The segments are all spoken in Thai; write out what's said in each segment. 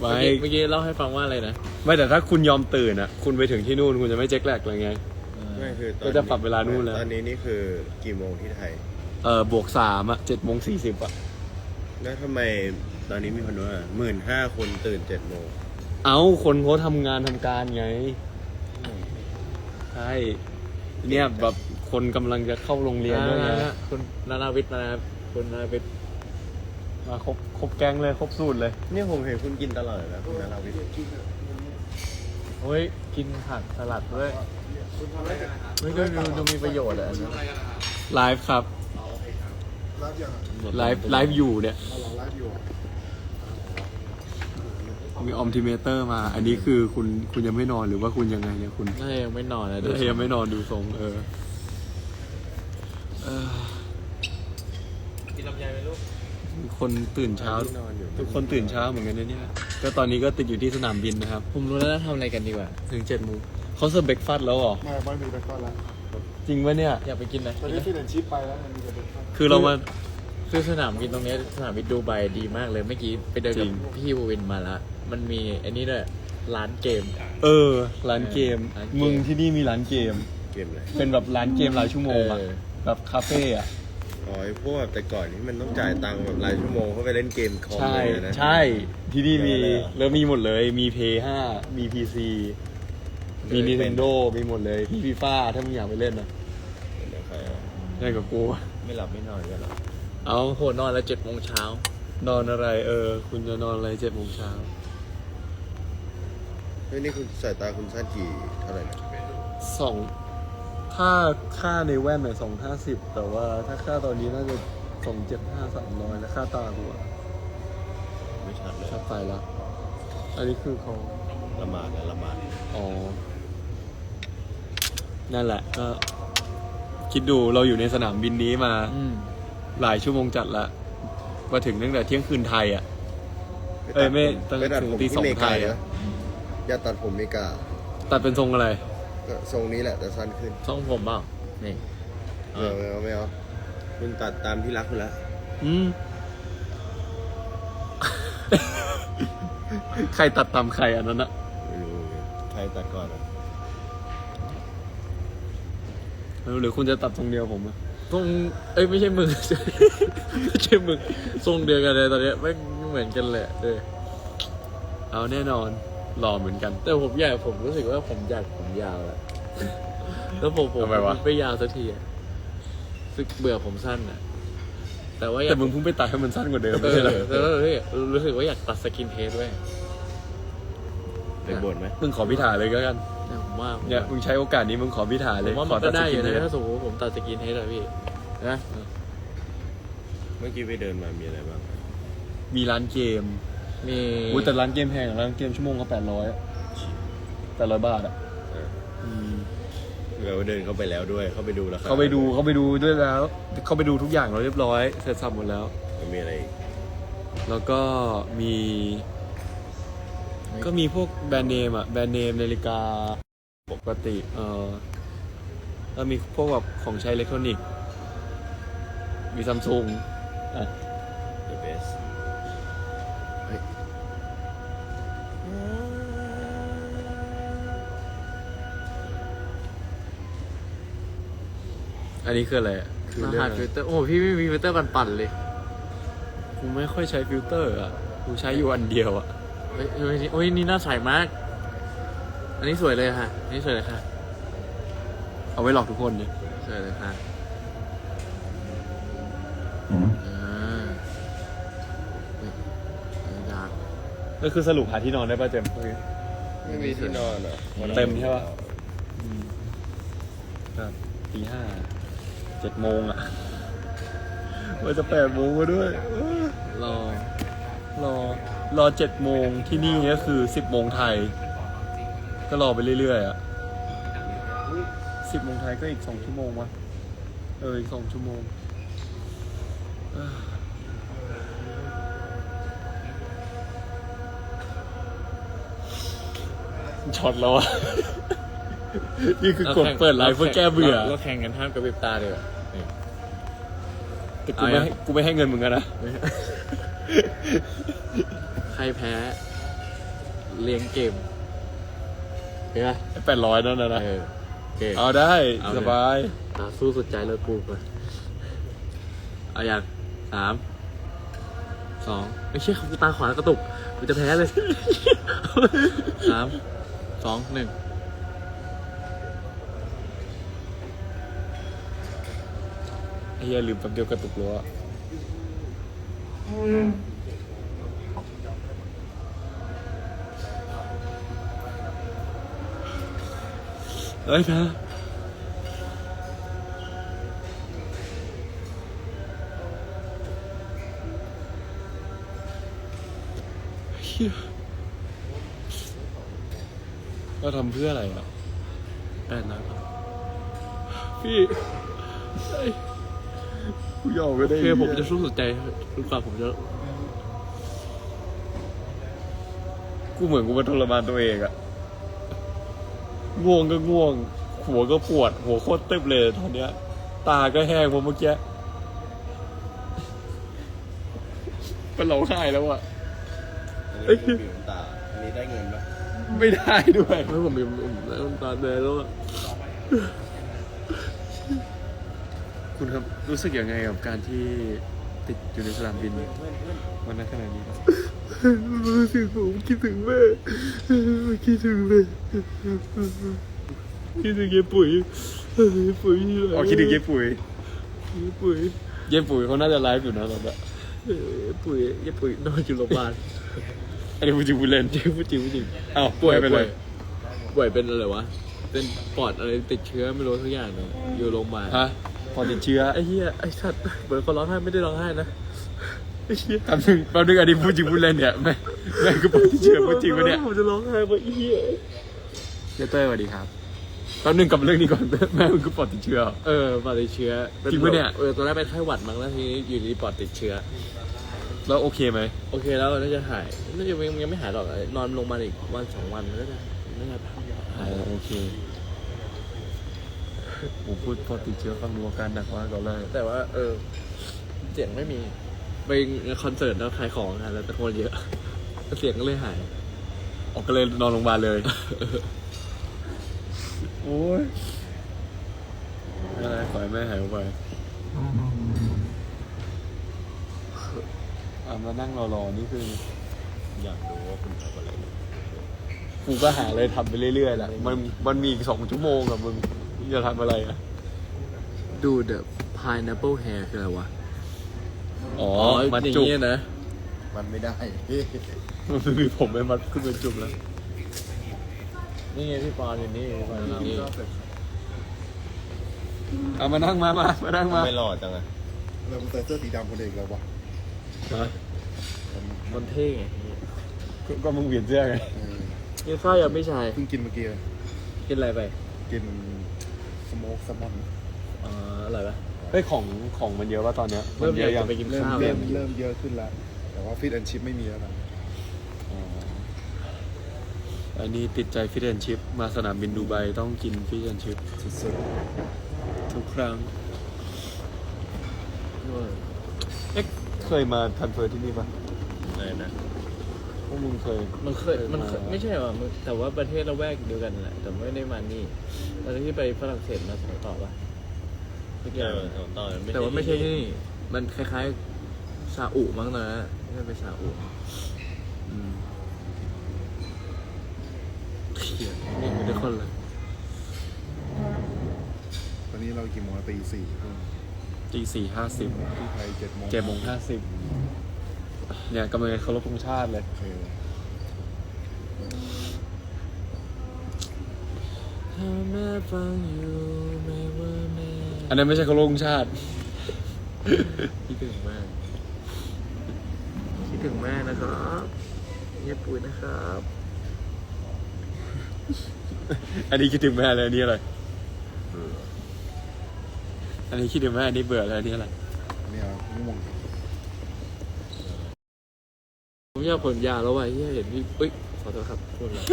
ไม่เมื่อกี้เมื่อกี้เล่าให้ฟังว่าอะไรนะ ไม่แต่ถ้าคุณยอมตื่นอะ คุณไปถึงที่นู่นคุณจะไม่เจ็คแลกเลยไง ไม่คือตอนก็จะปรับเวลานู่นแล้ว ตอนนี้นี่คือกี่โมงที่ไทย เออบวกสามอะเจ็ดโมงสี่สิบอะ แล้วทำไมตอนนี้มีคนว่าหมื่นห้าคนตื่นเจ็ดโมง เอ้าคนเขาทำงานทำการไง ใช่ เนี่ยแบบคนกำลังจะเข้าโรงเรียนด้วยไงอ่าคุณนานาวิทย์มานะครับคุณนานาวิทย์มาครบ ครบแก๊งเลยครบสูตรเลยนี่ผมเห็นคุณกินตลอดเลยนะคุณนาราวิทย์เฮ้ยกินผักสลัดด้วยเฮ้ยดูดูดูมีประโยชน์อะอันนี้ไลฟ์ครับไลฟ์ไลฟ์อยู่เนี่ยมีออมติเมเตอร์มา อันนี้คือคุณคุณยังไม่นอนหรือว่าคุณยังไงเนี่ยคุณน่าจะยังไม่นอนนะดูยังไม่นอนดูทรงเออเออ กินลำไยไหมลูก คนตื่นเช้าที่นอนอยู่ทุกคนตื่นเช้าเหมือนกันนะเนี่ย ก็ตอนนี้ก็ติดอยู่ที่สนามบินนะครับ ผมรู้แล้วทำอะไรกันดีกว่า ถึงเจ็ดโมงเขาเสิร์ฟเบรกฟาสต์แล้วเหรอ ไม่ไม่มีเบรกฟาสต์แล้ว จริงปะเนี่ย อยากไปกินนะตอนนี้ฟินแอนชิปไปแล้วมันมีแต่เบรกฟาสต์คือเรามาคือสนามบินตรงเนี้ยสนามบินดูไบดีมากเลยเมื่อกี้ไปเดินจริกับงพี่บูวินมาแล้วมันมีไอันนี้ด้วยร้านเกม เออร้านเกมร้านเกม มึงที่นี่มีร้านเกม เกมอะไรเป็นแบบร้านเกมรายชั่วโมงอะเออแบบคาเฟ่อะ อ๋อไอ้พวกแบบแต่ก่อนที่มันต้องจ่ายตังค์แบบรายชั่วโมงเข้าไปเล่นเกมคอมใช่เลยนะ ใช่ที่นี่มีเยอะเลยอะ แล้วมีหมดเลยมีเพย์ห้ามีพีซีมีเออ Nintendo มีหมดเลยมีฟีฟ่าถ้ามึงอยากไปเล่นนะเดี๋ยวใครอะได้กับกู ไม่หลับไม่นอนกันหรอเอาโอ้โหนอนแล้วเจ็ดโมงเช้านอนอะไรเออ คุณจะนอนอะไรเจ็ดโมงเช้าเฮ้ยนี่คุณสายตาคุณสั้นกี่เท่าไหร่นะสอง ถ้าค่าในแว่นเนี่ยสองห้าสิบแต่ว่าถ้าค่าตอนนี้น่าจะสองเจ็ดห้าสามร้อยแล้วค่าตากูอะไม่ชัดเลยชัดไปแล้ว อันนี้คือเขาละหมาดนะละหมาดอ๋อ นั่นแหละก็ คิดดูเราอยู่ในสนามบินนี้มาอืมหลายชั่วโมงจัดละมาถึงตั้งแต่เที่ยงคืนไทยอะ เอ้ยไม่ตั้งไปตัดถึงผมตีที่สองเมไทกายอะนะอย่าตัดผมเมกา ตัดเป็นทรงอะไร ก็ทรงนี้แหละแต่สั้นขึ้นช่องผมเปล่านี่ไม่เอาไม่เอาไม่เอาคุณตัดตามที่รักคุณแล้วอืม ใครตัดตามใครอันนั้นอะไม่รู้ใครตัดก่อนอะหรือคุณจะตัดทรงเดียวผมอะทรงเอ้ยไม่ใช่มึง ไม่ใช่มึงทรงเดียวกันเลยตอนเนี้ยไม่เหมือนกันเลยเออเอาแน่นอน หล่อเหมือนกัน แต่ผมอยากผมรู้สึกว่าผมอยากผมยาวแล้วแล้วผมผมทำไมวะ ไม่ยาวสักทีอะรู้สึกเบื่อผมสั้นอะ แต่ว่าอยาแต่กมึงเพิ่งไปตัดให้มันสั้นกว่าเดิมเอไม่ใช่อเหรอแล้วเฮ้ยรู้สึกว่าอยากตัดสกินเฮดด้วยได้บทไหมมึงขอพิธาเลยก็กันเนี่ยผมว่าผมเนี่ยว่ามึงใช้โอกาสนี้มึงขอพิธาผเลยมว่าขมันก็ตัได้อยู่สนะกิเฮดถ้าสมมติว่าผมตัดสกินเฮดอะพี่นะเมื่อกี้ไปเดินมามีอะไรบ้างมีร้านเกม มีอุ้ยแต่ร้านเกมแพงอะร้านเกมชั่วโมงก็แปดร้อยแปดร้อยบาทอะเอออืมเราเดินเข้าไปแล้วด้วย เข้าไปดูราคาเขาไปดูเขาไปดูด้วยแล้ว เขาไปดูทุกอย่างเราเรียบร้อยเสร็จสับหมดแล้วมันมีอะไรอีกแล้วก็มี ก็มีพวกแบรนด์เนมอะแบรนด์เนมนาฬิกาปกติ เออแล้วมีพวกแบบของใช้อิเล็กทรอนิกส์มีซัมซุงอะ อันนี้คืออะไรอะคือรเรื่อหังสอะไรฟิลเตอร์ โอ้โหพี่ไม่มีฟิลเตอร์ปั่นๆเลยกูไม่ค่อยใช้ฟิลเตอร์อะกูใช้อยู่อันเดียวอะเฮ้ยเฮ้ยนี่โอ้ยนี่น่าใส่มาก อันนี้สวยเลยค่ะ อันนี้สวยเลยค่ะ เอาไว้หลอกทุกคนเนี่ยสวยเลยค่ะอ่าเฮ้ยอันนี้ดาร์ก ก็คือสรุปหาที่นอนได้ป่ะเจมส์ไม่มีที่นอนเหรอ เต็มใช่ปะครับตีห้า เจ็ดโมงอะว่าจะแปดโมงมาด้วยเออรอรอรอเจ็ดโมงที่นี่ก็คือสิบโมงไทย ก็รอไปเรื่อยๆอะสิบโมงไทยก็อีกสองชั่วโมงวะเอออีกสองชั่วโมงเอ้อช็อตแล้วอะ นี่คือกดเปิดไลฟ์เพื่อแก้เบื่อเราแข่งกันห้ามกระพริบตาเลยว่ะนี่ แต่กูไม่ให้กูไม่ให้เงินมึงอะนะ ใครแพ้ เลี้ยงเกมเห็นไหมแปดร้อยนั่นนะนะเออโอเค เอาได้เอาเลย สบาย อะสู้สุดใจเลยกูก่อนเอาอย่างสามสองไม่ใช่กูตาขวากระตุกกูจะแพ้เลยสามสองหนึ่ง ไอ้ เหี้ยลืมแป๊บเดียวกระตุกรั้วเฮ้ยแพ้เหี้ยเราทำเพื่ออะไรอะแปดนะครับพี่ กูยอมไม่ได้โอเคผมจะสู้สุดใจจนกว่าผมจะ กูเหมือนกูมาทรมานตัวเองอะง่วงก็ง่วง หัวก็ปวด หัวโคตรเต็มเลยตอนเนี้ย ตาก็แห้งเพราะเมื่อกี้เป็นเราไห้แล้วอะอันนี้มีน้ำตาอันนี้ได้เงินปะไม่ได้ด้วย ไม่ผมมีผมน้ำตาแดงแล้วอะ คุณครับรู้สึกยังไงกับการที่ติดอยู่ในสนามบินวันนั้นขนาดนี้ครับรู้สึกผมคิดถึงแม่คิดถึงแม่คิดถึงเย้ปุ๋ยปุ๋ยที่ไหนอ๋อคิดถึงเย้ปุ๋ยเย้ปุ๋ยเย้ปุ๋ยเขาน่าจะไลฟ์อยู่นะตอนนี้เย้ปุ๋ยเย้ปุ๋ยนอนอยู่โรงพยาบาลอันนี้พูดจริงพูดเล่นจริงพูดจริงพูดจริงอ้าวป่วยไปเลยป่วยเป็นอะไรวะเป็นปอดอะไรติดเชื้อไม่รู้ทุกอย่างเลยอยู่โรงพยาบาลฮะ พอติดเชื้อไอ้เหี้ยไอ้สัตว์เหมือนคนร้องไห้ไม่ได้ร้องไห้นะไอ้เหี้ยแป๊บนึงแป๊บนึงอันนี้พูดจริงพูดเล่นเนี่ยแม่แม่คือปอดติดเชื้อพูดจริงปะเนี่ยผมจะร้องไห้ไปะไอ้เหี้ยเจเต้ยสวัสดีครับแป๊บนึงกลับมาเรื่องนี้ก่อนแม่มึงคือปอดติดเชื้อเออปอดติดเชื้อจริงปะเนี่ยเออตอนแรกเป็นไข้หวัดมั้งแล้วทีนี้อยู่ดีปอดติดเชื้อแล้วโอเคไหมโอเคแล้วน่าจะหายน่าจะยังยังไม่หายหรอกนอนลงมาลอีกวันสองวันก็จะน่าจะหายโอเค ผมพูดปอดติดเชื้อฟังดูอาการหนักมากตอนแรกแต่ว่าเออเสียงไม่มีไปคอนเสิร์ตแล้วขายของนะแล้วตะโกนเยอะเสียงก็เลยหาย ออกก็เลยนอนโรงพยาบาลเลยโอ้ยอะไรขอให้แม่หายไปอะมานั่งรอๆนี่คือ อยากรู้ว่าคุณทำอะไรกูก็หาอะไรทำไปเรื่อยๆแหละมันมันมีอีกสองชั่วโมงอะมึงมึง จะทำอะไรอะดู the pineapple hair คืออะไรวะ อ๋อ มัมันนอย่างจุกนี้นะ มันไม่ได้ มันไม่มีผมไปมัดขึ้นเป็นจุกแล้ว นี่ไงพี่ปอนอยู่นี่พี่ปอนอยู่นี่เอามานั่งมามามานั่งมาไม่หล่อจังอะเราใส่เสื้อสีดำคนเด็กแล้ววะมันเท่ไงก็ก็มึงเปลี่ยนเสื้อไงเออกินข้าวยังไม่ชายเพิ่งกินเมื่อกี้เลยกินอะไรไป กิน สโมกแซลมอนอ๋ออร่อยปะเฮ้ยของของมันเยอะป่ะตอนเนี้ยเริ่มนเยอะอยากยังจะไปกินเริ่มข้าวเริ่มแล้วเริ่มเยอะขึ้นแล้วแต่ว่าฟิตแอนชิพไม่มีแล้วนะอ๋ออันนี้ติดใจฟิชแอนชิพมาสนามบินดูไบต้องกินฟิชแอนชิพสุดทุกครั้งเอ๊ะเคยมาทันเฟอร์ที่นี่ปะเลยนะ พวกมึงเคย มันเคยมันเคยไม่ใช่ว่ามันแต่ว่าประเทศละแวกเดียวกันแหละแต่ไม่ได้มานี่ตอนที่ไปฝรั่งเศสมาสองต่อปะทุกอเอย่างอตอนแต่ว่าไม่ใช่ที่นี่ มันคล้ายๆซาอุมั้งนะไม่ใช่ไปซาอุอืมเขียนี่มีทุกคนเลย ตอนนี้เรากี่โมงตีสี่ทุ่มตีสี่ห้าสิบที่ไทยเจ็ดโมงเจ็ดโมงห้าสิบ เนี่ยกำลังจะเคารพธงชาติเลยโอเคแม่ฟังอยู่แม่ว่าแม่อันนั้นไม่ใช่เคารพธงชาติ คิดถึงแม่คิดถึงแม่นะครับเย็บปุ๋ยนะครับ อันนี้คิดถึงแม่เลยอันนี้อะไร อันนี้คิดถึงแม่อันนี้เบื่อแล้วอันนี้อะไรอันนี้เอาม่วง ผมอยากผมยาวแล้วว่ะที่เห็นพี่เอ้ยขอโทษครับพูดแล้ว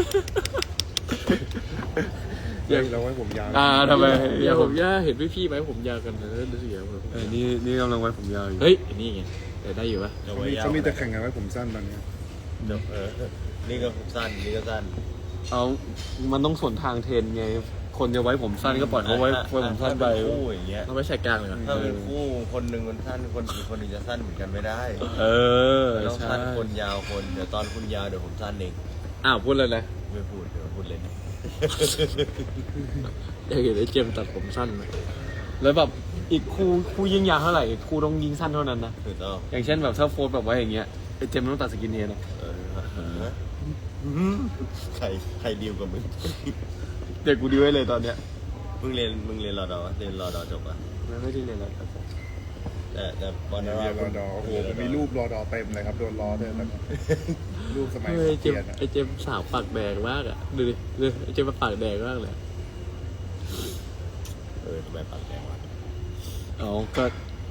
เดี๋ยวเราไว้ผมยาวอ่าทำไมอยากผมยาวเห็นพี่พี่ๆไหมผมยาวกันนะรู้สึกอย่างแบบเออนี่นี่กำลังไว้ผมยาวอยู่เฮ้ยอันนี่ไงแต่ได้อยู่ปะเดี๋ยวเขาไว้มียาวเขามีแต่แข่งกันไว้ผมสั้นตอนนี้เดี๋ยวเออนี่ก็สั้นนี่ก็สั้นเอามันต้องสวนทางเทรนไง คนจะไว้ผมสั้นก็ปล่อยเขาไว้ไว้ผมสั้นไป ถ้าเป็นคู่อย่างเงี้ย เราไม่ใส่กลางเลยก่อนถ้าเป็นคู่คนหนึ่งมันสั้นคนอีกคนหนึ่งจะสั้นเหมือนกันไม่ได้เออมันต้องใช่สั้นคนยาวคนเดี๋ยวตอนคุณยาวเดี๋ยวผมสั้นเองอ้าวพูดเลยเลยไม่พูดเดี๋ยวพูดเล่นอยากเห็นไอ้เจมส์ตัดผมสั้นไหมแล้วแบบอีกคู่คู่ยิ่งยาวเท่าไหร่อีกคู่ต้องยิงสั้นเท่านั้นนะถูกต้องอย่างเช่นแบบถ้าโฟร์แบบว่าอย่างเงี้ยไอเจมส์ต้องตัดสกินเฮดนะเออฮะใครใครดีลกับมึง เด็กกูดีไว้เลยตอนเนี้ยมึงเรียนมึงเรียนรอดอวะเรียนรอดอจบอะไม่ไม่ได้เรียนอะไรครับแต่แต่ปอนเรีด์ยนรอดอโอ้โหมันมีรูปรอดอเต็มเลยครับโดนล้อด้วยแล้วรูปสมัยเฮ้ยไอ้เจเกีมยส์นอะไอ้เจมส์สาวปากแดงมากอะดูดิดูไอ้เจมส์มาปากแดงมากเลยเออทำไมปากแดงวะเอาก็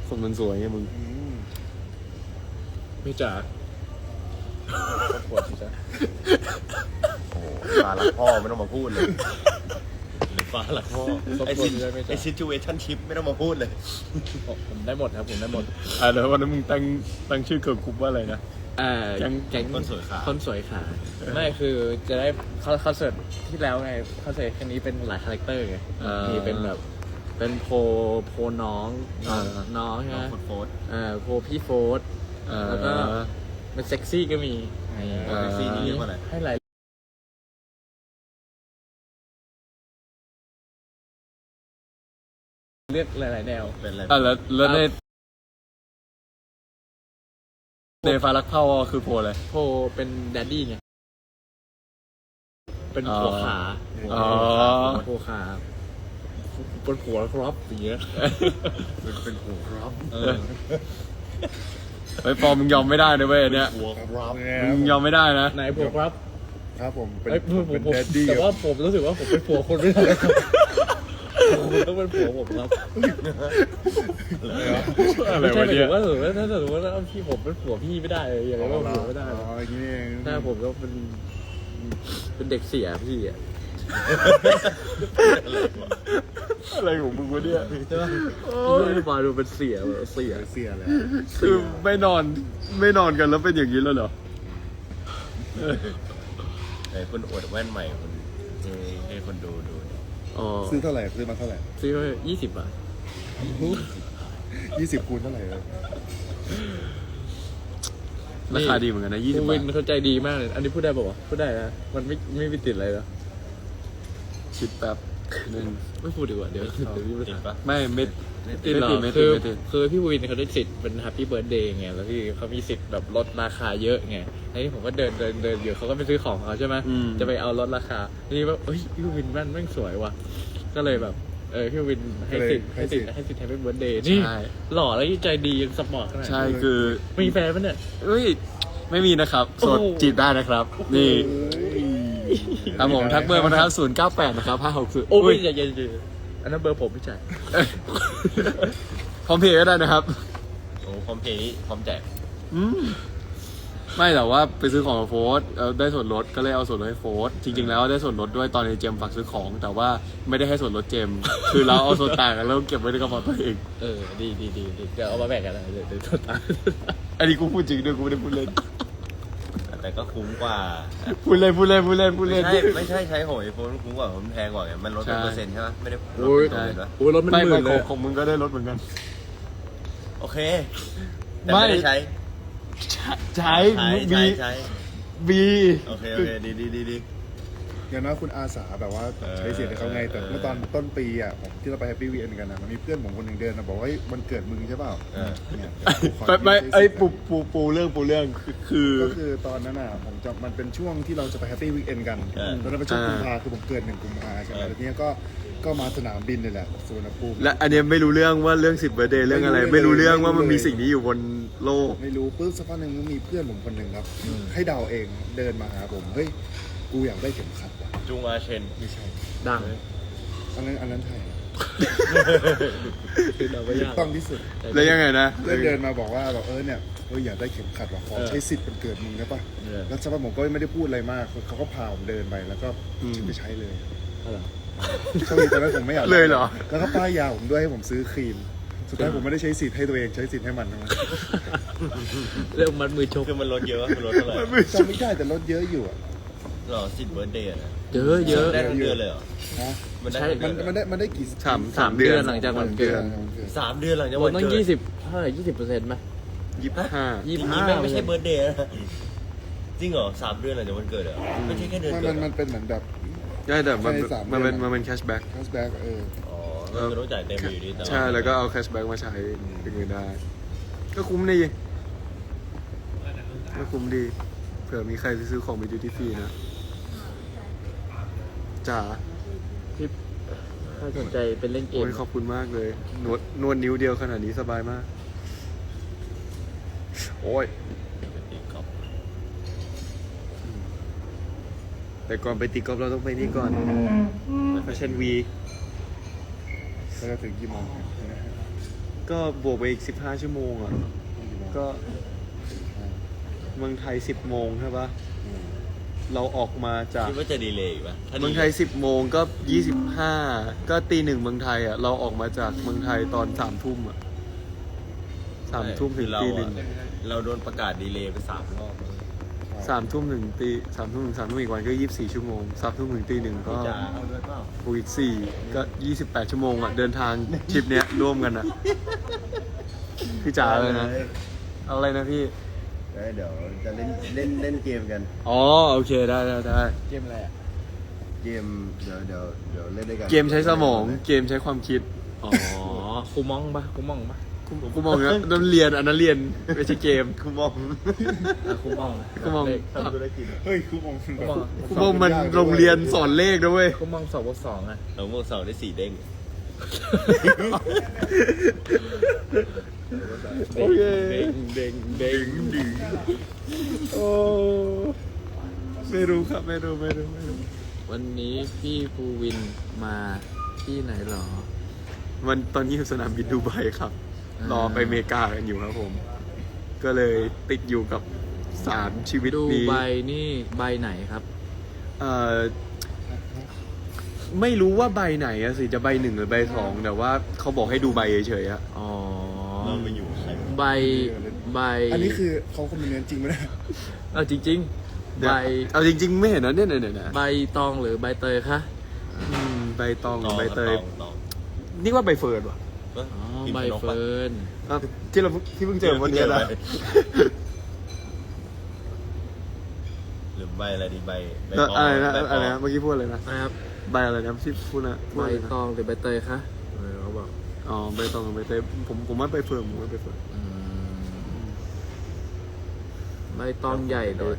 คนมันสวยไงมึงอืมไม่จ๋าครอบครัวสิจ๊ะโอ้โหฟ้ารักพ่อไม่ต้องมาพูดเลยหรือฟ้ารักพ่อไอซิไอซิจูเอชั่นชิพไม่ต้องมาพูดเลย ผมได้หมดครับผมได้หมดอ่าเดี๋ยววันนั้นมึงตั้งตั้งชื่อเกิร์ลกรุ๊ปว่าอะไรนะอ่าแก๊งแก๊งคนสวยขาคนสวยขาไม่คือจะได้คอนคอนเสิร์ตที่แล้วไงคอนเสิร์ตครั้งนี้เป็นหลายคาแรคเตอร์ไงอ่ามีมีเป็นแบบเป็นโพโพน้องน้องอ่าน้องใช่น้ไหอมงโฟดโฟดอ่าโพพี่โฟร์อ่าแล้วก็เป็นเซ็กซี่ก็มีอ่าแท็กซี่นี่เรียกว่าอะไรให้หลาย เลือกหลายๆแนว เป็นอะไรอะแล้วแล้วในในฟ้ารักเผ่าคือโพลอะไรโพเป็นแดดดี้ไงเป็นผัวขาอ๋อผัวขาเป็นผัวครอปอย่างเงี้ยเป็นเป็นหัวครับเออไอ้ยปอมึงยอมไม่ได้นะเว้ยอันเนี้ยหัวครับเนี่ยมึงยอมไม่ได้นะไหนผัวครับครับผมเป็นเอ้ยผมผมเป็นผมแดดดี้แต่ว่าผมรู้สึกว่าผมเป็นผัวคนไม่ได้ ครับผมต้องเป็นผัวผมครับอะไรไม่ใช่วะหมายเนี่ถึยงว่าสมมติว่าถ้าสมมติว่าพี่ผมเป็นผัวพี่ไม่ได้เลยอย่างไรก็ผัวไม่ได้อ๋ออย่างนี้เองถ้าผมก็เป็นเป็นเด็กเสียพี่อะอะไรของมึงวะเนี่ยใช่ป่ะพี่มาดูเป็นเสียแบบเสีย เสียเลยคือไม่นอนไม่นอนกันแล้วเป็นอย่างนี้แล้วเหรอไอ้คุณอวดแว่นใหม่คุณให้ให้คนดูดู อ๋อซื้อเท่าไหร่ซื้อมาเท่าไหร่ซื้อไปยี่สิบอะยี่สิบคูณเท่าไหร่ครับราคาดีเหมือนกันนะยี่สิบคุณบาวิทนเขาใจดีมากเลย อันนี้พูดได้ป่าวะพูดได้นะ มันไม่ไม่มีติดอะไรหรอ คิดแป๊บ หนึ่งไม่พูดดีกว่าเดี๋ยวเดี๋ยวมีปัญติดหาปะไม่เม็ดติดหรอไม่ติคืดอไม่ติดคือพี่วินเขาได้สิทธิ์เป็นแฮปปี้เบิร์ดเดย์ไงแล้วพี่เขามีสิทธิ์แบบลดราคาเยอะไงแล้วนี่ผมก็เดินเดินเดินอยู่เขาก็ไปซื้อของของเขาใช่ไหมอืมจะไปเอาลดราคาทีนี้ว่าเอ้ยพี่วินแม่นแม่งสวยว่ะ ก็เลยแบบเออพี่วินให้สิทธิ์ให้สิทธิ์ให้สิทธิ์แฮปปี้เบิร์ดเดย์นี่ใช่หล่อแล้วใจดียังสปอร์ตขนาดใช่นี้คือมีแฟนปะเนี่ยเอ้ยไม่มีนะครับโสดโอ้โหจีบได้นะครับ นี่เอ้ย ครับผมทักเบอร์มานะครับศูนย์เก้าแปดนะครับห้าหกศูนย์โอ้อุ้ยยอย่าอย่าอย่าอันนั้นเบอร์ผมไม่ใช่พร้อมเพย์ก็ได้นะครับโอ้พร้อมเพย์นี่พร้อมแจกอืมไม่แต่ว่าไปซื้อของกับโฟร์เออได้ส่วนลดก็เลยเอาส่วนลดให้โฟร์จริง ๆ แล้วได้ส่วนลดด้วยตอนในเจมฝากซื้อของ แต่ว่าไม่ได้ให้ส่วนลดเจม คือเราเอาส่วนต่างกันแล้วเก็บไว้ในกระเป๋าตัวเองเออดีดีดีดีเดี๋ยวเอามาแบ่งกันนะเดี๋ยวเดี๋ยวตัวตาอันนี้กูพูดจริงด้วยกูไม่ได้พูดเล่น แต่ก็คุ้มกว่าพูดเล่นพูดเล่นพูดเล่นพูดไม่เล่นใช่ไม่ใช่ใช้ของไอโฟนคุ้มกว่าผมนแพงกว่าไงมันลดเป็นใช่ เปอร์เซ็นต์ใช่ไหมไม่ได้ลดโอ้ยเป็นเปอร์เซ็นต์วะโอ้ยรถมันไม่หไม่มื่นเลขอยงของมึงก็ได้ลดเหมือนกัน โอเค แต่ไม่ไม่ ได้ใช้ใช้ใช้บีใช้ใช้บีโอเคโอเคดีดีดีดี อย่างน้อยคุณอาสาแบบว่าเออใช้เสียงให้เขาไง แต่เออเมื่อตอนต้นปีอะผมที่เราไปแฮปปี้วีเอนกันนะมันมีเพื่อนผมคนหนึ่งเดินมาบอกว่าเฮ้ยวันเกิดมึงใช่เปล่าเออเนี่ยไปไปไอ้ยปูปูปูเรื่องปูเรื่องคือก็คือตอนนั้นอะผมจะมันเป็นช่วงที่เราจะไปแฮปปี้วีเอนกันเออตอนนั้นเป็นช่วงอ่ากุมภาคือผมเกิดหนึ่งกุมภาใช่ไหมเออแล้วทีเนี้ยก็ก็มาสนามบินนี่แหละสุวรรณภูมิและอันเนี้ยไม่รู้เรื่องว่าเรื่องสิบเบอร์เดย์เรื่องอะไร ไม่รู้เรื่องว่ามันมีสิ่งนี้อยู่บนโลก ไม่รู้ปุ๊บสักพักหนึ่งก็มีเพื่อนผมคนหนึ่งครับ ให้เดาเองเดินมาหาผมเฮ้ย กูอยากได้เข็มขัดว่ะจุงอาเชน ไม่ใช่ดังอันนั้นอันนั้นไทยคือเราไม่ยากต้องที่สุดแล้วยังไงนะแล้วเดินมาบอกว่าแบบเออเนี่ยเอออยากได้เข็มขัดว่ะขอเออใช้สิทธิ์เป็นเกิดมึงได้ปะเออแล้วสักพักผมก็ไม่ได้พูดอะไรมากเขาก็พาผมเดินไปแล้วก็อืมไปใช้เลยอะไรโชคดีตอนนั้นผมไม่อยากเลยเหรอแล้วก็ป้ายยาผมด้วยให้ผมซื้อครีมสุดท้ายผมไม่ได้ใช้สิทธิ์ให้ตัวเองใช้สิทธิ์ให้มันนะเรื่องมัดมือชกคือมันลดเยอะมันลดเท่าไหร่จำไม่ได้แต่ลดเยอะอยู่อะ หรอสิทธิ์เบิร์ดเดย์นะเยอะเยอะได้ทั้งเดือนเลยเหรอฮะมันได้ใช่ทั้งมัเดืนอนมันได้มันได้กี่สามสามเดือนหลังจากวันเกิดสามเดือนหลังจากลวัดนตั้งเกิยี่ดสิบเท่าไหร่ยี่สิบเปอร์เซ็นต์ไหม ยี่สิบห้ายี่จสิริบงห้าๆแม่งไม่ใช่เบิร์ดเดย์นะจริงเหรอสามเดือนหลังจากวันเกิดเหรอไม่ใช่แค่เดือนมันเกิมัดนเหรมัอนเป็นเหมือนแบบใช่แต่มันใช่สามมันเป็นเดือนมันเป็นแคชแบ็ก แคชแบ็กเอออ๋อเราจะต้องจ่ายเต็มอยู่ดีแต่าใช่ แล้วก็เอาแคชแบ็กมาใช้เป็นเงินได้ ก็คุ้มดีก็คุ้มดี เผื่อมีใครไปซื้อของไปดูที่ฟรีนะ จ๋าที่ถ้าสนใจเป็นเล่นเกโอ้มยขอบคุณมากเลยนวดนวดนิ้วเดียวขนาดนี้สบายมาก โอ้ยตีกอล์ฟแต่ก่อนไปตีกอล์ฟเราต้องไปนี่ก่อนแฟชั่นวีแล้วก็ถึงกี่โมงก็บวกไปอีก15ชั่วโมงอะ ก็เมืองไทย10โมงใช่ปะ เราออกมาจากคิดว่าจะดีเลยอีกปะถ้าดีเมืองไทย 10 โมงก็ 25 ก็ตีหนึ่งเมืองไทยอะเราออกมาจากเมืองไทยตอนสามทุ่มอะสามทุ่มถึงเราตีหอะนึ่งเราโดนประกาศดีเลยไปสามรอบแล้วสามทุ่มถึงตีสามทุ่มถึงสามทุ่มอีกวันก็24ชั่วโมงสามทุ่มถึงตีหนึ่งก็พี่จ๋าเอาด้วยเปล่าบวกอีกสี่ก็28ชั่วโมงอะเดินทางทริปเนี้ยร่วมกันอะพี่จ๋าเลยนะเอาอะไรนะพี่ เอ้ยเดี๋ยวจะเล่นเล่นเล่นเกมกัน อ๋อโอเคได้ได้ได้เกมอะไรอะเกมเดี๋ยวเดี๋ยวเดี๋ยวเล่นด้วยกันเกมใช้สมองเกมใช้ความคิด อ๋อคูมองปะคูมองปะกูกูมองนะนั่นเรียนอันนั้นเรียนไม่ใช่เกมคุณมองอะคูมองคูมองเลขทำธุรกิจเฮ้ยคือผมแบบกูมองมันโรงเรียนสอนเลขด้วยเวยคูมองสองบวกสองอะเราโมงสองได้สี่เด้ง โอเคเด้งเด้งเด้งโอ้ไม่รู้ครับไม่รู้ไม่รู้ไม่รู้วันนี้พี่ภูวินมาที่ไหนหรอมันตอนนี้อยู่สนามบินดูไบครับรรอไปอเมริกากันอยู่ครับผม ก็เลยติดอยู่กับสามชีวิตดูนี้ใบนี่ใบไหนครับ เอ่อไม่รู้ว่าใบไหนอะสิจะใบหนึ่งหรือใบสองแต่ว่าเขาบอกให้ดูใบเฉยๆอะอ๋อ เราไปอยู่ใครใบใบอันนี้คือเขาคอมเมนต์จริงไหมเนี่ยเอาจริงๆใบเอาจริง ๆ ไม่เห็นนะเนี่ยเนี่ยเนี่ยเนี่ยใบตองหรือใบเตยคะอืมใบตองหตรือองใบเตยตองตองนี่ว่าใบเฟิร์นว่ะเอ้ยอ๋อพิมพ์ใบชนกปะเฟิร์นอะที่เราที่เพิ่งเจอวันเนี้ยนะหรือใบอะไรดีใบใบแล้วปออะไรนะใบปอะไรนะเมื่อกี้พูดอะไรนะนะครับใบอะไรนะที่พูดนะพูดใบอะไรนะ ตองหรือใบเตยคะเออเขาบอกอ๋อใบตองกับใบเตยผมผมว่าใบเฟิร์นผมว่าใบเฟิร์นอืมใบตองใหญ่หรือ